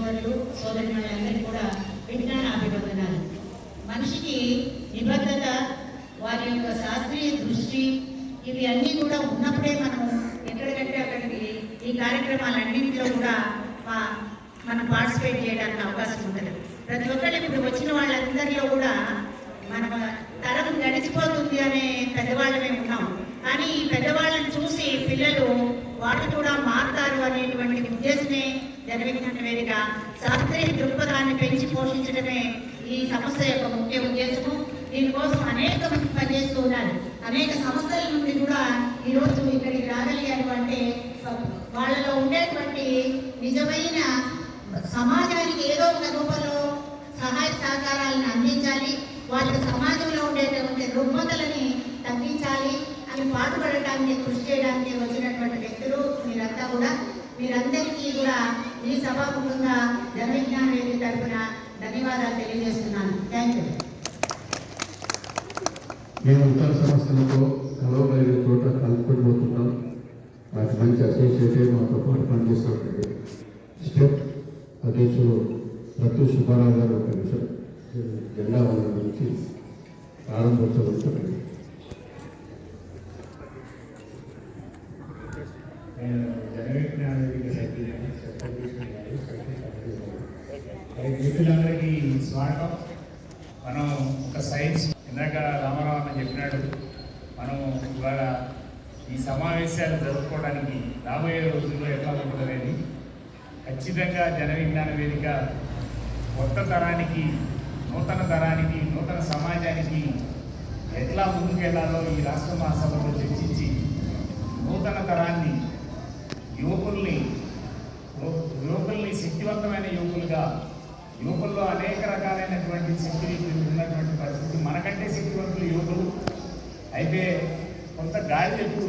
సోదరులు సోదరులందరికీ కూడా విజ్ఞాన అభివందనాలు. మనిషికి నిబద్ధత వారి యొక్క శాస్త్రీయ దృష్టి ఇవి అన్నీ కూడా ఉన్నప్పుడే మనం ఎక్కడికంటే అక్కడికి ఈ కార్యక్రమాలన్నింటిలో కూడా మా- మనం పార్టిసిపేట్ చేయడానికి అవకాశం ఉంటుంది. ప్రతి ఒక్కళ్ళు ఇప్పుడు వచ్చిన వాళ్ళందరిలో కూడా మన తరం గడిచిపోతుంది అనే పెద్దవాళ్ళమే ఉన్నాం. కానీ ఈ పెద్దవాళ్ళని చూసి పిల్లలు వాళ్ళు కూడా మారుతారు అనేటువంటి ఉద్దేశమే జనవిజ్ఞాన వేదిక శాస్త్రీయ దృక్పథాన్ని పెంచి పోషించడమే ఈ సంస్థ యొక్క ముఖ్య ఉద్దేశము. దీనికోసం అనేక మంది పనిచేస్తూ ఉన్నారు. అనేక సంస్థల నుండి కూడా ఈరోజు ఇక్కడికి రాగలిగారు అంటే వాళ్ళలో ఉండేటువంటి నిజమైన సమాజానికి ఏదో ఒక రూపంలో సహాయ సహకారాలను అందించాలి. వాళ్ళ సమాజంలో ఉండేటువంటి రుగ్మతలని తగ్గించాలి. అని పాటుపడటానికి కృషి చేయడానికి వచ్చినటువంటి వ్యక్తులు మీరంతా కూడా మీరందరికీ కూడా ఈ సభాముఖంగా జనవిజ్ఞాన వేదిక తరఫున ధన్యవాదాలు తెలియజేస్తున్నాను. థ్యాంక్ యూ మేము ఇతర సంస్థలతో కలవగలిగిన చోట కలుపుకొని వాటి మంచి అసోసియేట్ మాతో పాటు పనిచేస్తున్నటువంటి స్టేట్ అధ్యక్షులు రత్తు సుబ్బారావు గారు ఒక నిమిషం. జెండా వందల నుంచి ప్రారంభోత్సవం నేను మిత్రులందరికీ స్వాగతం మనం ఒక సైన్స్ ఇందాక రామారావు అన్న చెప్పినాడు మనం ఇవాళ ఈ సమావేశాలు జరుపుకోవడానికి రాబోయే రోజుల్లో ఎట్లా ఉంటుందని ఖచ్చితంగా జన విజ్ఞాన వేదిక కొత్త తరానికి నూతన తరానికి నూతన సమాజానికి ఎట్లా ముందుకెళ్ళాలో ఈ రాష్ట్ర మహాసభలో చర్చించి నూతన తరాన్ని యువకుల్ని యువకుల్ని శక్తివంతమైన యువకులుగా యువకుల్లో అనేక రకాలైనటువంటి శక్తి ఉన్నటువంటి పరిస్థితి మనకంటే శక్తివంతులు యువకులు అయితే కొంత గాలి ఎక్కువ